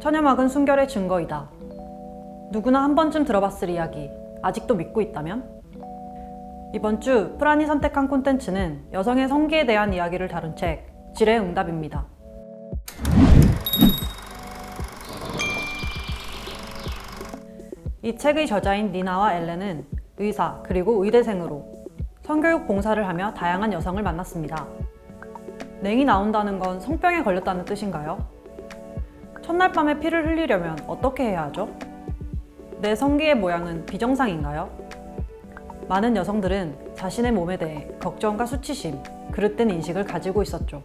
처녀막은 순결의 증거이다. 누구나 한 번쯤 들어봤을 이야기, 아직도 믿고 있다면? 이번 주 프란이 선택한 콘텐츠는 여성의 성기에 대한 이야기를 다룬 책, 질의 응답입니다. 이 책의 저자인 니나와 엘렌은 의사 그리고 의대생으로 성교육 봉사를 하며 다양한 여성을 만났습니다. 냉이 나온다는 건 성병에 걸렸다는 뜻인가요? 첫날 밤에 피를 흘리려면 어떻게 해야 하죠? 내 성기의 모양은 비정상인가요? 많은 여성들은 자신의 몸에 대해 걱정과 수치심, 그릇된 인식을 가지고 있었죠.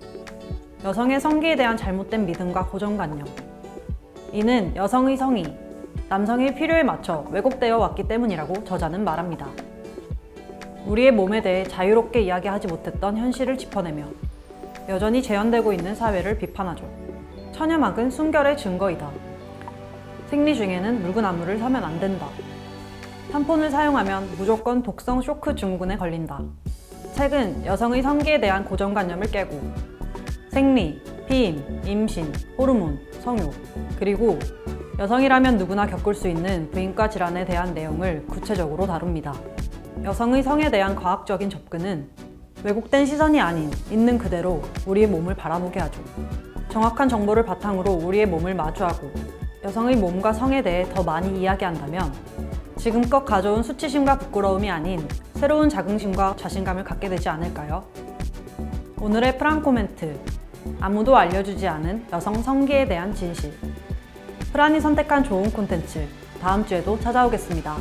여성의 성기에 대한 잘못된 믿음과 고정관념. 이는 여성의 성이 남성의 필요에 맞춰 왜곡되어 왔기 때문이라고 저자는 말합니다. 우리의 몸에 대해 자유롭게 이야기하지 못했던 현실을 짚어내며 여전히 재현되고 있는 사회를 비판하죠. 처녀막은 순결의 증거이다. 생리 중에는 묽은 안무를 사면 안 된다. 탐폰을 사용하면 무조건 독성 쇼크 증후군에 걸린다. 책은 여성의 성기에 대한 고정관념을 깨고 생리, 피임, 임신, 호르몬, 성욕, 그리고 여성이라면 누구나 겪을 수 있는 부인과 질환에 대한 내용을 구체적으로 다룹니다. 여성의 성에 대한 과학적인 접근은 왜곡된 시선이 아닌 있는 그대로 우리의 몸을 바라보게 하죠. 정확한 정보를 바탕으로 우리의 몸을 마주하고 여성의 몸과 성에 대해 더 많이 이야기한다면 지금껏 가져온 수치심과 부끄러움이 아닌 새로운 자긍심과 자신감을 갖게 되지 않을까요? 오늘의 프랑 코멘트. 아무도 알려주지 않은 여성 성기에 대한 진실. 프란이 선택한 좋은 콘텐츠. 다음 주에도 찾아오겠습니다.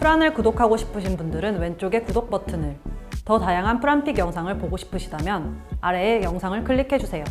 프란을 구독하고 싶으신 분들은 왼쪽에 구독 버튼을, 더 다양한 프란픽 영상을 보고 싶으시다면 아래의 영상을 클릭해주세요.